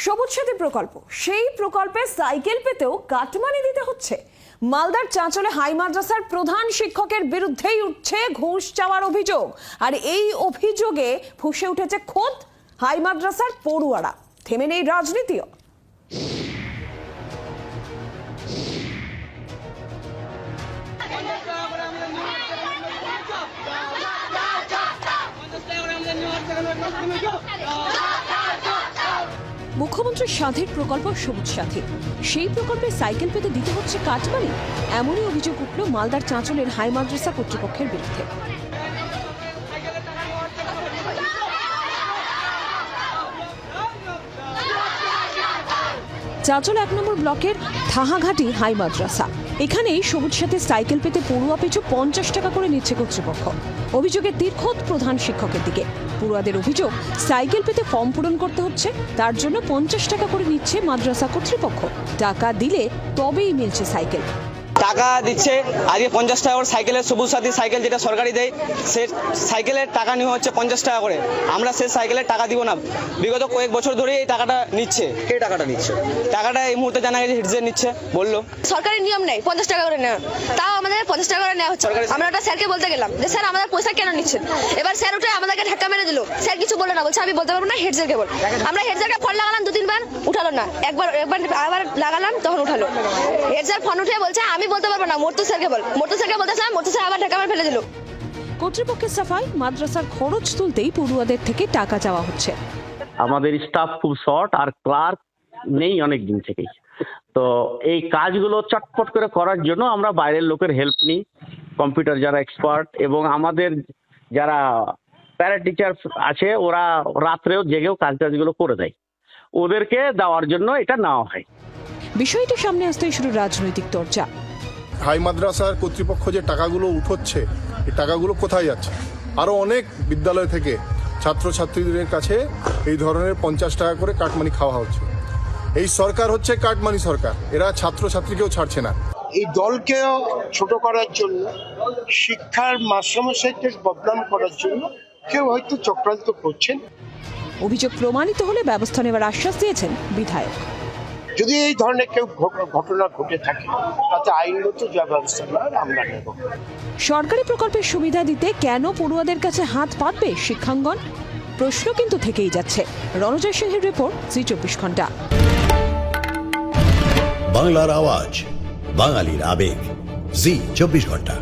সবুজ সাথী প্রকল্প সেই প্রকল্পে সাইকেল পেতেও কাটমানি দিতে হচ্ছে মালদার চাঁচলে হাই মাদ্রাসার প্রধান শিক্ষকের বিরুদ্ধেই উঠছে ঘুষ চাওয়ার অভিযোগ আর এই অভিযোগে ফুসে উঠেছে খোদ হাই মাদ্রাসার পড়ুয়ারা থেমে নেই রাজনীতিও মুখ্যমন্ত্রীর সাথীর প্রকল্প সবুজ সাথী। সেই প্রকল্পে সাইকেল পেতে দিতে হচ্ছে কাটমানি এমনই অভিযোগ উঠল মালদার চাঁচলের হাই মাদ্রাসা কর্তৃপক্ষের বিরুদ্ধে। চাঁচল এক নম্বর ব্লকের থাহাঘাটি হাই মাদ্রাসা। এখানেই সবুজ সাথে সাইকেল পেতে পড়ুয়া পিছু পঞ্চাশ টাকা করে নিচ্ছে কর্তৃপক্ষ। অভিযোগের তীর্খত প্রধান শিক্ষকের দিকে। পড়ুয়াদের অভিযোগ, সাইকেল পেতে ফর্ম পূরণ করতে হচ্ছে, তার জন্য পঞ্চাশ টাকা করে নিচ্ছে মাদ্রাসা কর্তৃপক্ষ। টাকা দিলে তবেই মিলছে সাইকেল। টাকা দিচ্ছে। আজকে পঞ্চাশ টাকা করে সাইকেলের সবুজ সাথী সাইকেল যেটা সরকারি দেয় সে সাইকেলের টাকা নেওয়া হচ্ছে পঞ্চাশ টাকা করে। আমরা সে সাইকেলের টাকা দিব না। বিগত কয়েক বছর ধরে এই টাকাটা নিচ্ছে। কে টাকাটা নিচ্ছে? টাকাটা এই মুহূর্তে জানা গেছে হিটজের নিচ্ছে। বলল। সরকারি নিয়ম নেই পঞ্চাশ টাকা করে নেওয়া। তাও আমাদের পঞ্চাশ টাকা করে নেওয়া হচ্ছে। সরকারি- আমরা ওটা স্যারকে বলতে গেলাম যে স্যার আমাদের পয়সা কেন নিচ্ছেন? এবার স্যার উঠে আমাদেরকে ধাক্কা মেরে দিল। স্যার কিছু বলল না বলছে আমি বলতে পারব না হেড স্যারকে বল। আমরা হেড স্যারকে ফোন লাগালাম দু তিনবার উঠালো না। একবার একবার আবার লাগালাম তখন উঠালো। হেড স্যার ফোন উঠে বলছে আমি বলতে পারব না মর্তু স্যারকে বল মর্তু স্যারকে বলতেছিলাম মর্তু স্যার আবার মেরে ফেলে দিল। কর্তৃপক্ষের সাফাই মাদ্রাসার খরচ তুলতেই পড়ুয়াদের থেকে টাকা চাওয়া হচ্ছে। আমাদের স্টাফ খুব শর্ট আর ক্লার্ক নেই অনেক দিন থেকেই। তো এই কাজগুলো চটপট করে করার জন্য আমরা বাইরের লোকের হেল্প নিই কম্পিউটার যারা এক্সপার্ট এবং আমাদের যারা প্যারা টিচার আছে ওরা রাত্রেও জেগেও কাজ টাজগুলো করে দেয়। ওদেরকে দেওয়ার জন্য এটা নেওয়া হয়। বিষয়টি সামনে আসতেই শুরু রাজনৈতিক চর্চা। হাই মাদ্রাসার কর্তৃপক্ষ যে টাকাগুলো উঠোচ্ছে এই টাকাগুলো কোথায় যাচ্ছে? আরও অনেক বিদ্যালয় থেকে ছাত্রছাত্রীদের কাছে এই ধরনের পঞ্চাশ টাকা করে কাটমানি খাওয়া হচ্ছে। এই সরকার হচ্ছে কাটমানি সরকার এরা ছাত্রছাত্রীকেও ছাড়ছে না। এই দলকেও ছোট করার জন্য শিক্ষার মাস্টারমশাইকে বদনাম করার জন্য কেউ হয়তো চক্রান্ত করছেন। অভিযোগ প্রমাণিত হলে ব্যবস্থা নেওয়ার আশ্বাস দিয়েছেন বিধায়ক। যদি এই ধরনের কেউ ঘটনা ঘটে থাকে তাতে আইনগত যা ব্যবস্থা নেওয়ার আমরা নেব। সরকারি প্রকল্পের সুবিধা দিতে কেন পড়ুয়াদের কাছে হাত পাতবে শিক্ষাঙ্গন? প্রশ্ন কিন্তু থেকেই যাচ্ছে। রণজয় সিংহের রিপোর্ট জি চব্বিশ ঘণ্টা। বাংলার আওয়াজ বাঙালির আবেগ জি চব্বিশ ঘণ্টা।